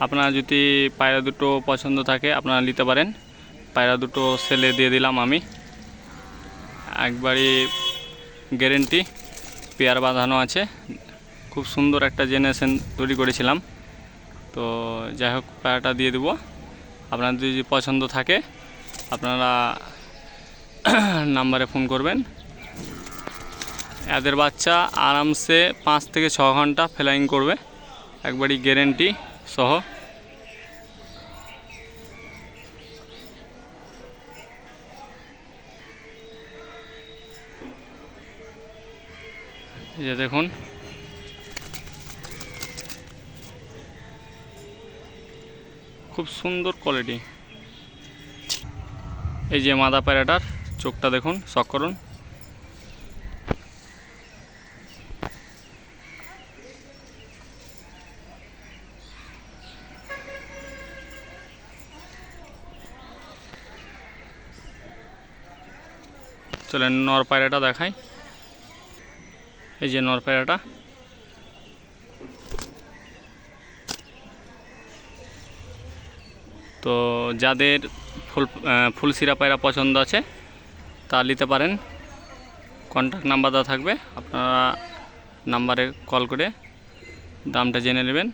আপনারা যদি পায়রা দুটো পছন্দ থাকে, আপনারা নিতে পারেন। পায়রা দুটো সেলে দিয়ে দিলাম আমি। একবারই গ্যারেন্টি পেয়ার বাঁধানো আছে। খুব সুন্দর একটা জেনারেশন তৈরি করেছিলাম। তো যাই হোক, পায়রাটা দিয়ে দেবো। আপনাদের যদি পছন্দ থাকে, আপনারা নাম্বারে ফোন করবেন। এদের বাচ্চা আরামসে পাঁচ থেকে ছ ঘণ্টা ফ্লাইং করবে। একবারই গ্যারেন্টি সহ। যে দেখুন। খুব সুন্দর কোয়ালিটি এই যে মাদা প্যারাটার চোখটা দেখুন শখ করুন। চলেন নর পায়রাটা দেখাই। এই যে নর পায়রাটা। তো যাদের ফুল আহ, ফুলসিরা পায়রা পছন্দ আছে তা নিতে পারেন। কন্ট্যাক্ট নাম্বার দেওয়া থাকবে। আপনারা নাম্বারে কল করে দামটা জেনে নেবেন।